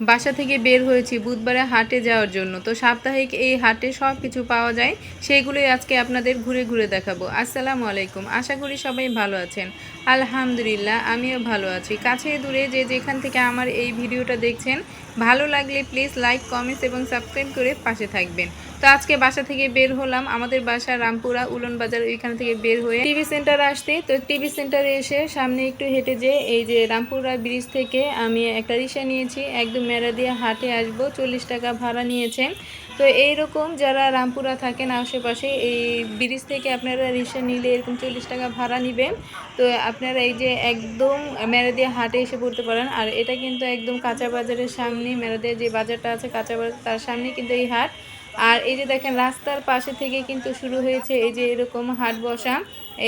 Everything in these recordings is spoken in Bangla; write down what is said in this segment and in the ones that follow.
বাসা থেকে বের হয়েছি, বুধবারে হাটে যাওয়ার জন্য। তো সাপ্তাহিক এই হাটে সব কিছু পাওয়া যায়, সেইগুলোই আজকে আপনাদের ঘুরে ঘুরে দেখাবো। আসসালামু আলাইকুম, আশা করি সবাই ভালো আছেন। আলহামদুলিল্লাহ, আমিও ভালো আছি। কাছে দূরে যে যেখান থেকে আমার এই ভিডিওটা দেখছেন, ভালো লাগলে প্লিজ লাইক, কমেন্টস এবং সাবস্ক্রাইব করে পাশে থাকবেন। তো আজকে বাসা থেকে বের হলাম। আমাদের বাসা রামপুরা উলন বাজার ওইখান থেকে বের হয়ে টিভি সেন্টার আসতে। তো টিভি সেন্টারে এসে সামনে একটু হেঁটে যে এই যে রামপুরা ব্রিজ থেকে আমি একটা রিক্সা নিয়েছি। একদম মেরা দিয়ে হাটে আসব। চল্লিশ টাকা ভাড়া নিয়েছে। তো এইরকম যারা রামপুরা থাকেন আশেপাশে, এই ব্রিজ থেকে আপনারা রিক্সা নিলে এরকম চল্লিশ টাকা ভাড়া নেবেন। তো আপনারা এই যে একদম মেরাদিয়া হাটে এসে পড়তে পারেন। আর এটা কিন্তু একদম কাঁচা বাজারের সামনে মেরাদিয়া যে বাজারটা আছে কাঁচা বাজার, তার সামনে কিন্তু এই হাট। আর এই যে দেখেন, রাস্তার পাশে থেকে কিন্তু শুরু হয়েছে এই যে এরকম হাট বসা।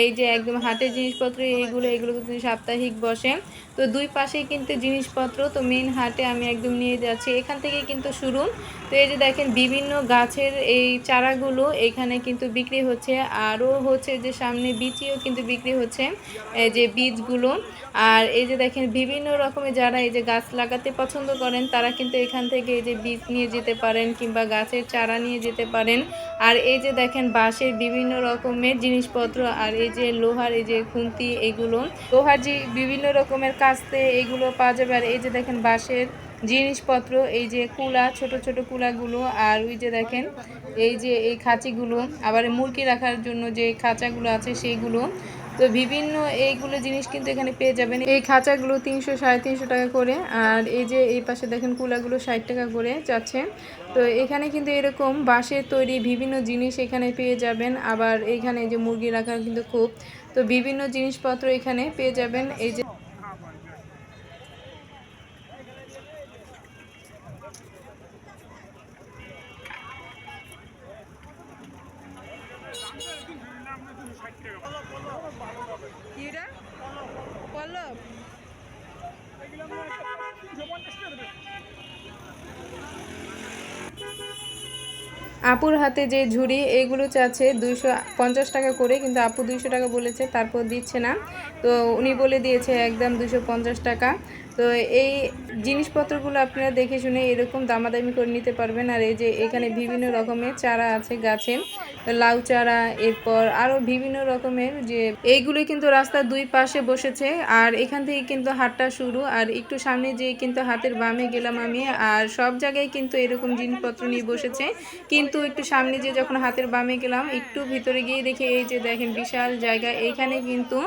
এই যে একদম হাটের জিনিসপত্র, এইগুলো, এগুলো কিন্তু সাপ্তাহিক বসে। তো দুই পাশেই কিন্তু জিনিসপত্র, তো মেন হাটে আমি একদম নিয়ে যাচ্ছি। এখান থেকে কিন্তু শুরু। তো এই যে দেখেন, বিভিন্ন গাছের এই চারাগুলো এখানে কিন্তু বিক্রি হচ্ছে। আরও হচ্ছে যে সামনে বিচিও কিন্তু বিক্রি হচ্ছে যে বীজগুলো। আর এই যে দেখেন, বিভিন্ন রকমের যারা এই যে গাছ লাগাতে পছন্দ করেন, তারা কিন্তু এখান থেকে এই যে বীজ নিয়ে যেতে পারেন কিংবা গাছের চারা নিয়ে যেতে পারেন। আর এই যে দেখেন, বাঁশের বিভিন্ন রকমের জিনিসপত্র আর এই যে লোহার এই যে খুন্তি এগুলো, লোহার যে বিভিন্ন রকমের কাস্তে এগুলো পাওয়া যাবে। আর এই যে দেখেন, বাঁশের জিনিসপত্র, এই যে কুলা, ছোট ছোট কুলাগুলো আর ওই যে দেখেন, এই যে এই খাঁচিগুলো, আবার মুরগি রাখার জন্য যে খাঁচাগুলো আছে, সেইগুলো তো বিভিন্ন এইগুলো জিনিস কিন্তু এখানে পেয়ে যাবেন। এই খাঁচাগুলো তিনশো, সাড়ে তিনশো টাকা করে। আর এই যে এই পাশে দেখেন কুলাগুলো ষাট টাকা করে যাচ্ছে। তো এখানে কিন্তু এরকম বাঁশের তৈরি বিভিন্ন জিনিস এখানে পেয়ে যাবেন। আবার এখানে যে মুরগি রাখার কিন্তু খুব। তো বিভিন্ন জিনিসপত্র এখানে পেয়ে যাবেন। এই যে আপুর হাতে যে ঝুড়ি, এগুলো চাচ্ছে দুইশো পঞ্চাশ টাকা করে, কিন্তু আপু দুইশো টাকা বলেছে, তারপর দিচ্ছে না। তো উনি বলে দিয়েছে একদম দুশো পঞ্চাশ টাকা। তো এই জিনিসপত্রগুলো আপনারা দেখে শুনে এরকম দামাদামি করে নিতে পারবেন। আর এই যে এখানে বিভিন্ন রকমের চারা আছে গাছে লাউ চারা, এরপর আরও বিভিন্ন রকমের যে এইগুলো কিন্তু রাস্তার দুই পাশে বসেছে। আর এখান থেকে কিন্তু হাটটা শুরু। আর একটু সামনে যেয়ে কিন্তু হাতের বামে গেলাম আমি। আর সব জায়গায় কিন্তু এরকম জিনিসপত্র নিয়ে বসেছে। কিন্তু একটু সামনে যে যখন হাতের বামে গেলাম, একটু ভিতরে গিয়ে দেখে এই যে দেখেন বিশাল জায়গা। এইখানে কিন্তু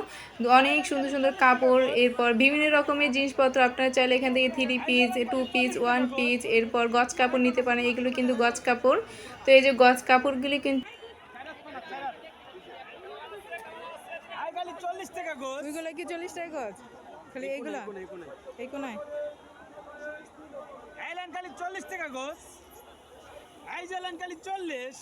অনেক সুন্দর সুন্দর কাপড়, এরপর বিভিন্ন রকমের জিনিসপত্র আপনারা চাইলে এখান থেকে three piece two piece one piece এরপর গজ কাপড় নিতে পারেন। এগুলো কিন্তু গজ কাপড়। তো এই যে গজ কাপড়গুলি কিন্তু চল্লিশ টাকা গোছ? ওইগুলো কি চল্লিশ টাকা গজ খালি এইগুলো এই কোনায়? আইলেন খালি চল্লিশ টাকা গোছ। আই যালেন খালি চল্লিশ।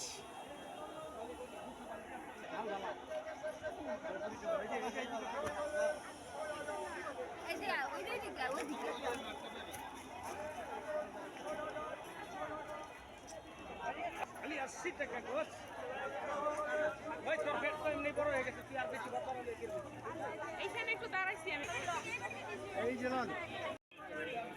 খালি আশি টাকা গোছ। ওই তোর পেট তো এমনি বড় হয়ে গেছে তুই আর বেশি বাচ্চা হলে কি করবি? এই যে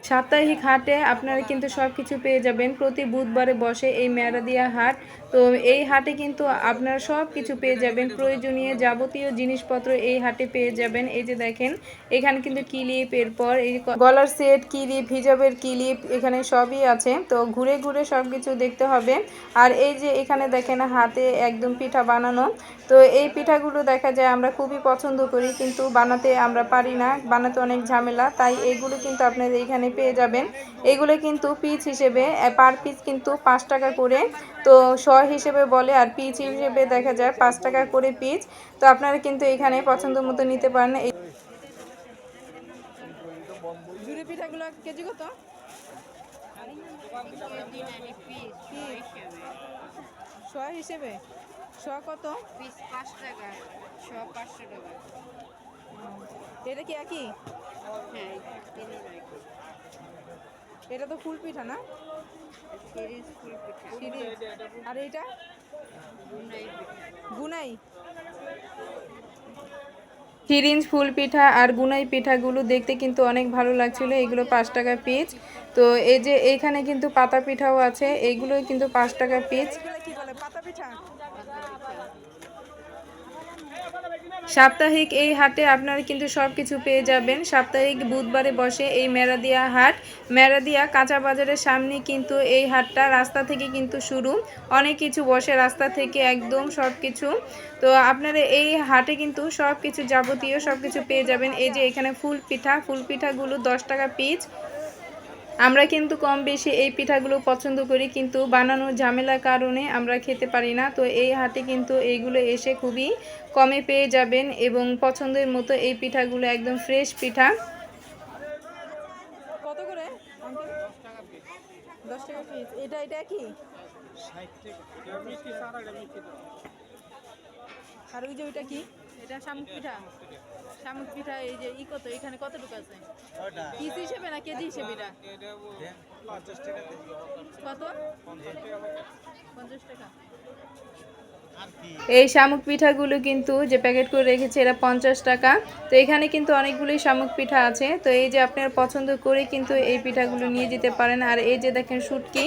সাপ্তাহিক হাটে আপনারা কিন্তু সব কিছু পেয়ে যাবেন। প্রতি বুধবারে বসে এই মেরাদিয়া হাট। তো এই হাটে কিন্তু আপনারা সব কিছু পেয়ে যাবেন। প্রয়োজনীয় যাবতীয় জিনিসপত্র এই হাটে পেয়ে যাবেন। এই যে দেখেন, এখানে কিন্তু কিলিপ, এরপর এই গলার সেট, কিলিপ, হিজাবের কিলিপ এখানে সবই আছে। তো ঘুরে ঘুরে সব কিছু দেখতে হবে। আর এই যে এখানে দেখেন, হাতে একদম পিঠা বানানো। তো এই পিঠাগুলো দেখা যায় আমরা খুবই পছন্দ করি, কিন্তু বানাতে আমরা পারি না। বানাতে অনেক ঝামেলা, তাই এইগুলো কিন্তু আপনাদের এখানে পেয়ে যাবেন। এগুলো কিন্তু পিস হিসেবে পার পিস কিন্তু পাঁচ টাকা করে। তো শ হিসেবে বলে আর পিস হিসেবে দেখা যায় পাঁচ টাকা করে পিস তো আপনারা কিন্তু এখানে পছন্দ মতো নিতে পারেন। এই জুড়ি পিঠাগুলো কেজি কত? শ হিসেবে? শ কত? পিস পাঁচ টাকা সব পাঁচশো টাকা। এটা কি একই? হ্যাঁ এটা তো ফুল পিঠা না? আর এইটা? গুনাই ফিরিঞ্জ ফুল পিঠা আর গুনাই পিঠাগুলো দেখতে কিন্তু অনেক ভালো লাগছিল এগুলো পাঁচ টাকা পিচ। তো এই যে এইখানে কিন্তু পাতা পিঠাও আছে এইগুলো কিন্তু পাঁচ টাকা পিচ। কি বলে? পাতা পিঠা? সাপ্তাহিক এই হাটে আপনারা কিন্তু সব কিছু পেয়ে যাবেন। সাপ্তাহিক বুধবারে বসে এই মেরাদিয়া হাট। মেরাদিয়া কাঁচা বাজারের সামনে কিন্তু এই হাটটা রাস্তা থেকে কিন্তু শুরু। অনেক কিছু বসে রাস্তা থেকে একদম সব কিছু তো আপনারা এই হাটে কিন্তু সব কিছু যাবতীয় সব কিছু পেয়ে যাবেন। এই যে এখানে ফুল পিঠা, ফুল পিঠাগুলো দশ টাকা পিস। আমরা কিন্তু কম বেশি এই পিঠাগুলো পছন্দ করি, কিন্তু বানানোর ঝামেলার কারণে আমরা খেতে পারি না। তো এই হাটে কিন্তু এইগুলো এসে খুবই কমে পেয়ে যাবেন এবং পছন্দের মতো এই পিঠাগুলো একদম ফ্রেশ পিঠা। এটা আর ওই যে ওইটা কি? এটা শামুক পিঠা। শামুক পিঠা এই যে ই কত এখানে কতটুকু আছে? পিস হিসেবে না কেজি হিসেবে এটা? কত? পঞ্চাশ টাকা। এই শামুক পিঠাগুলো কিন্তু যে প্যাকেট করে রেখেছে এরা পঞ্চাশ টাকা। তো এখানে কিন্তু অনেকগুলোই শামুক পিঠা আছে। তো এই যে আপনার পছন্দ করে কিন্তু এই পিঠাগুলো নিয়ে যেতে পারেন। আর এই যে দেখেন শুটকি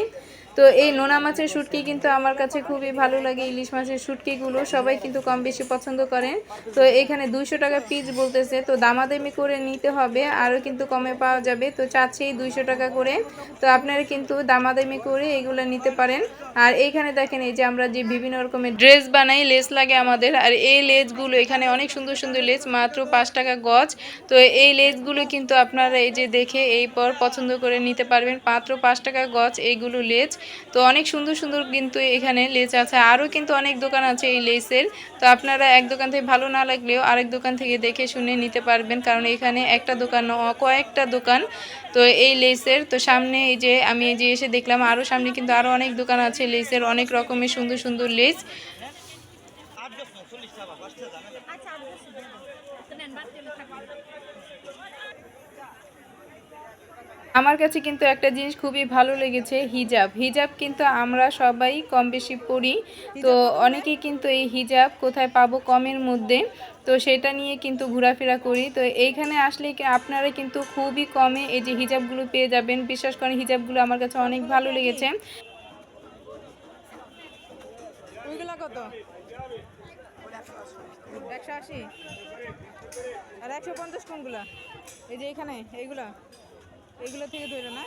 তো এই নোনা মাছের শুটকি কিন্তু আমার কাছে খুবই ভালো লাগে, ইলিশ মাছের শুটকিগুলো সবাই কিন্তু কম বেশি পছন্দ করেন তো এখানে দুইশো টাকা পিস বলতেছে, তো দামাদামি করে নিতে হবে, আরও কিন্তু কমে পাওয়া যাবে। তো চাচ্ছেই দুইশো টাকা করে। তো আপনারা কিন্তু দামাদামি করে এগুলো নিতে পারেন। আর এইখানে দেখেন এই যে আমরা যে বিভিন্ন রকমের ড্রেস বানাই লেস লাগে আমাদের। আর এই লেসগুলো এখানে অনেক সুন্দর সুন্দর লেস মাত্র পাঁচ টাকা গজ। তো এই লেসগুলো কিন্তু আপনারা এই যে দেখে, এই পর পছন্দ করে নিতে পারবেন। মাত্র পাঁচ টাকা গজ এইগুলো লেস তো অনেক সুন্দর সুন্দর কিন্তু এখানে লেস আছে। আরও কিন্তু অনেক দোকান আছে এই লেসের। তো আপনারা এক দোকান থেকে ভালো না লাগলেও আরেক দোকান থেকে দেখে শুনে নিতে পারবেন, কারণ এখানে একটা দোকান কয়েকটা দোকান তো এই লেসের। তো সামনে এই যে আমি এই যে এসে দেখলাম, আরও সামনে কিন্তু আরও অনেক দোকান আছে লেসের, অনেক রকমের সুন্দর সুন্দর লেস। আমার কাছে কিন্তু একটা জিনিস খুবই ভালো লেগেছে, হিজাব। হিজাব কিন্তু আমরা সবাই কম বেশি পরি তো অনেকেই কিন্তু এই হিজাব কোথায় পাবো কমের মধ্যে। তো সেটা নিয়ে কিন্তু ঘোরাফেরা করি। তো এইখানে আসলে আপনারা কিন্তু খুবই কমে এই যে হিজাবগুলো পেয়ে যাবেন। বিশ্বাস করেন, হিজাবগুলো আমার কাছে অনেক ভালো লেগেছে। একশো আশি। আর একশো পঞ্চাশ কোনগুলা? এই যে এখানে, এইগুলা। এইগুলো থেকে ধরে না?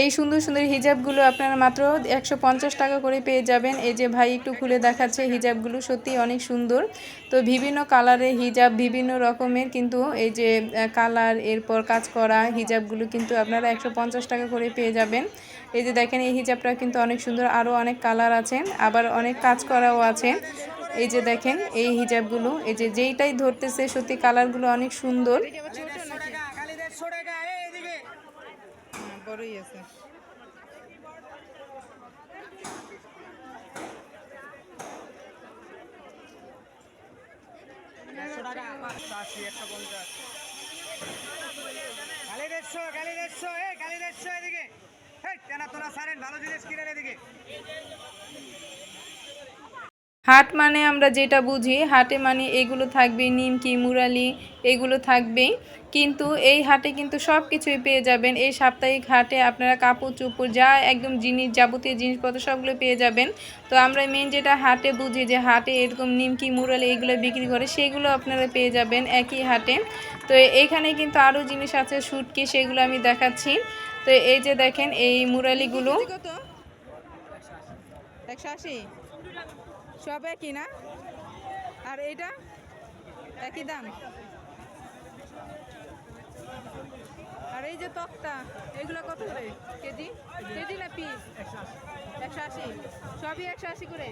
এই সুন্দর সুন্দর হিজাবগুলো আপনারা মাত্র একশো পঞ্চাশ টাকা করে পেয়ে যাবেন। এই যে ভাই একটু খুলে দেখাচ্ছে হিজাবগুলো সত্যি অনেক সুন্দর। তো বিভিন্ন কালারের হিজাব, বিভিন্ন রকমের কিন্তু এই যে কালার, এরপর কাজ করা হিজাবগুলো কিন্তু আপনারা একশো পঞ্চাশ টাকা করে পেয়ে যাবেন। এই যে দেখেন, এই হিজাবটা কিন্তু অনেক সুন্দর, আরও অনেক কালার আছে, আবার অনেক কাজ করাও আছে। এই যে দেখেন, এই হিজাবগুলো, এই যে যেইটাই ধরতেছে, সত্যি কালারগুলো অনেক সুন্দর। খালি দেড়শো এদিকে। সারেন, ভালো জিনিস এদিকে। হাট মানে আমরা যেটা বুঝি, হাটে মানে এগুলো থাকবে নিমকি, মুরালি, এগুলো থাকবে কিন্তু এই হাটে কিন্তু সব কিছুই পেয়ে যাবেন। এই সাপ্তাহিক হাটে আপনারা কাপড়, চোপড়, যা একদম জিনিস যাবতীয় জিনিসপত্র সবগুলো পেয়ে যাবেন। তো আমরা মেন যেটা হাটে বুঝি যে হাটে এরকম নিমকি, মুরালি এগুলো বিক্রি করে সেগুলো আপনারা পেয়ে যাবেন একই হাটে। তো এইখানে কিন্তু আরও জিনিস আছে শুটকি সেগুলো আমি দেখাচ্ছি। তো এই যে দেখেন এই মুরালিগুলো। একশো আশি। সব একই না? আর এটা একই দাম? আর এই যে তক্তা এগুলো কত করে? কেজি? কেজি না পিস একশো আশি। সবই একশো আশি করে?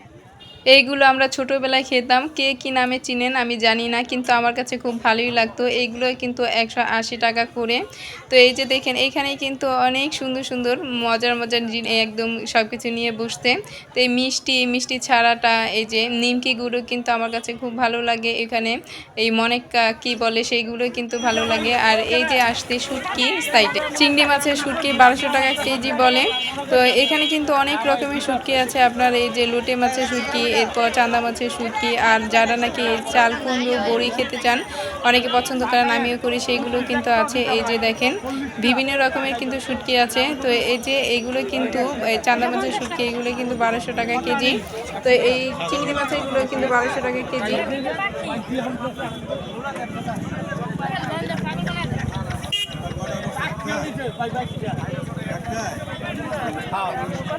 এইগুলো আমরা ছোটোবেলায় খেতাম। কে কি নামে চিনেন আমি জানি না, কিন্তু আমার কাছে খুব ভালোই লাগতো। এইগুলো কিন্তু একশো আশি টাকা করে। তো এই যে দেখেন এইখানে কিন্তু অনেক সুন্দর সুন্দর মজার মজার একদম সব কিছু নিয়ে বসতে। তো এই মিষ্টি মিষ্টি ছাড়াটা, এই যে নিমকি গুঁড়ো কিন্তু আমার কাছে খুব ভালো লাগে এখানে। এই মনেকা কি বলে সেইগুলো কিন্তু ভালো লাগে। আর এই যে আসতে শুটকি সাইডে। চিংড়ি মাছের শুটকি বারোশো টাকা কেজি বলে। তো এখানে কিন্তু অনেক রকমের শুটকি আছে। আপনার এই যে লোটে মাছের শুটকি এরপর চান্দা মাছের শুটকি আর যারা নাকি চাল, কুমড়ো, বড়ি খেতে চান, অনেকে পছন্দ করেন, আমিও করি, সেইগুলো কিন্তু আছে। এই যে দেখেন, বিভিন্ন রকমের কিন্তু শুটকি আছে। তো এই যে এইগুলো কিন্তু চান্দা মাছের শুটকি এগুলো কিন্তু বারোশো টাকা কেজি। তো এই চিংড়ি মাছেরগুলো কিন্তু বারোশো টাকা কেজি।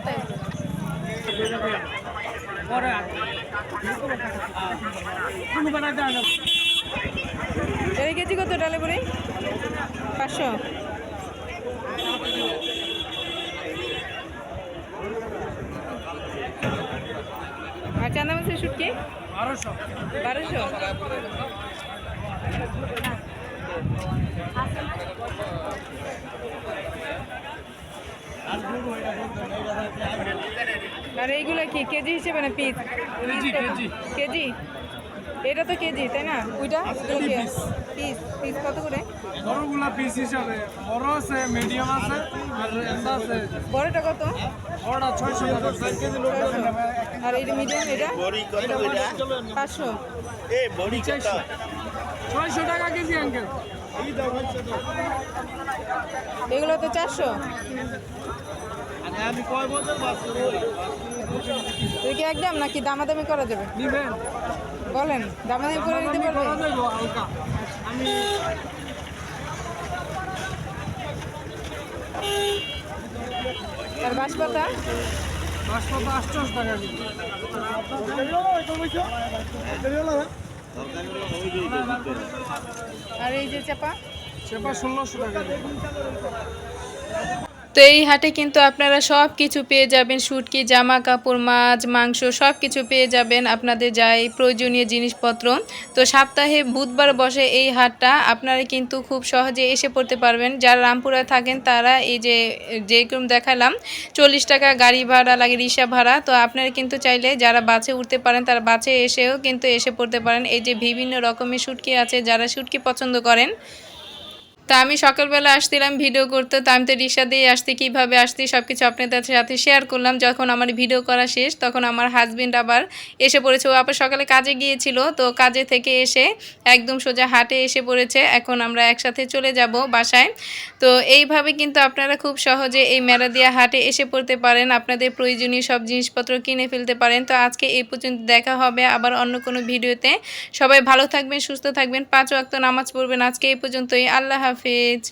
দেয় না এটা কেজি কত ডালে বড়ি? পাঁচশো। আর চান্দা মাছের শুটকি? বারোশো বারোশো। আর এইগুলো কি কেজি হিসেবে না পিস কেজি, কেজি। কেজি? এটা তো কেজি তাই না? ওইটা? পিস পিস কত করে? বড়গুলা পিস হিসাবে। বড় আছে মিডিয়াম আছে আর এন্দা আছে। বড়টা কত? বড়টা ছয়শো। টাকা কেজি আর এটা? মিডিয়াম এটা পাঁচশো। ছয়শো টাকা কেজি আঙ্কেল এগুলো তো চারশো। তুই কি একদম নাকি দামাদামি করা যাবে? বলেন দামাদামি করে নিতে আমি আর বাঁশপাতা? আর এই যে চাপা? চেপা ষোলোশো টাকা। তো এই হাটে কিন্তু আপনারা সব কিছু পেয়ে যাবেন। শুটকি জামা কাপড় মাছ, মাংস সব কিছু পেয়ে যাবেন আপনাদের যাই প্রয়োজনীয় জিনিসপত্র। তো সপ্তাহে বুধবার বসে এই হাটটা আপনারা কিন্তু খুব সহজে এসে পড়তে পারবেন। যারা রামপুরা থাকেন তারা এই যে, যেরকম দেখালাম, চল্লিশ টাকা গাড়ি ভাড়া লাগে, রিক্সা ভাড়া, তো আপনারা কিন্তু চাইলে যারা বাসে উঠতে পারেন তারা বাসে এসেও কিন্তু এসে পড়তে পারেন। এই যে বিভিন্ন রকমের শুটকি আছে, যারা শুটকি পছন্দ করেন তা আমি সকালবেলা আসছিলাম ভিডিও করতে, তো আমি তো রিক্সা দিয়ে আসতে কীভাবে আসতে সব কিছু আপনাদের সাথে শেয়ার করলাম। যখন আমার ভিডিও করা শেষ, তখন আমার হাজবেন্ড আবার এসে পড়েছে। ও আবার সকালে কাজে গিয়েছিল, তো কাজে থেকে এসে একদম সোজা হাটে এসে পড়েছে। এখন আমরা একসাথে চলে যাব বাসায়। তো এইভাবে কিন্তু আপনারা খুব সহজে এই মেলাদিয়া হাটে এসে পড়তে পারেন। আপনাদের প্রয়োজনীয় সব জিনিসপত্র কিনে ফেলতে পারেন। তো আজকে এই পর্যন্ত দেখা হবে আবার অন্য কোনো ভিডিওতে সবাই ভালো থাকবেন, সুস্থ থাকবেন। পাঁচ ওয়াক্ত নামাজ পড়বেন আজকে এই পর্যন্তই। আল্লাহ হাফিজ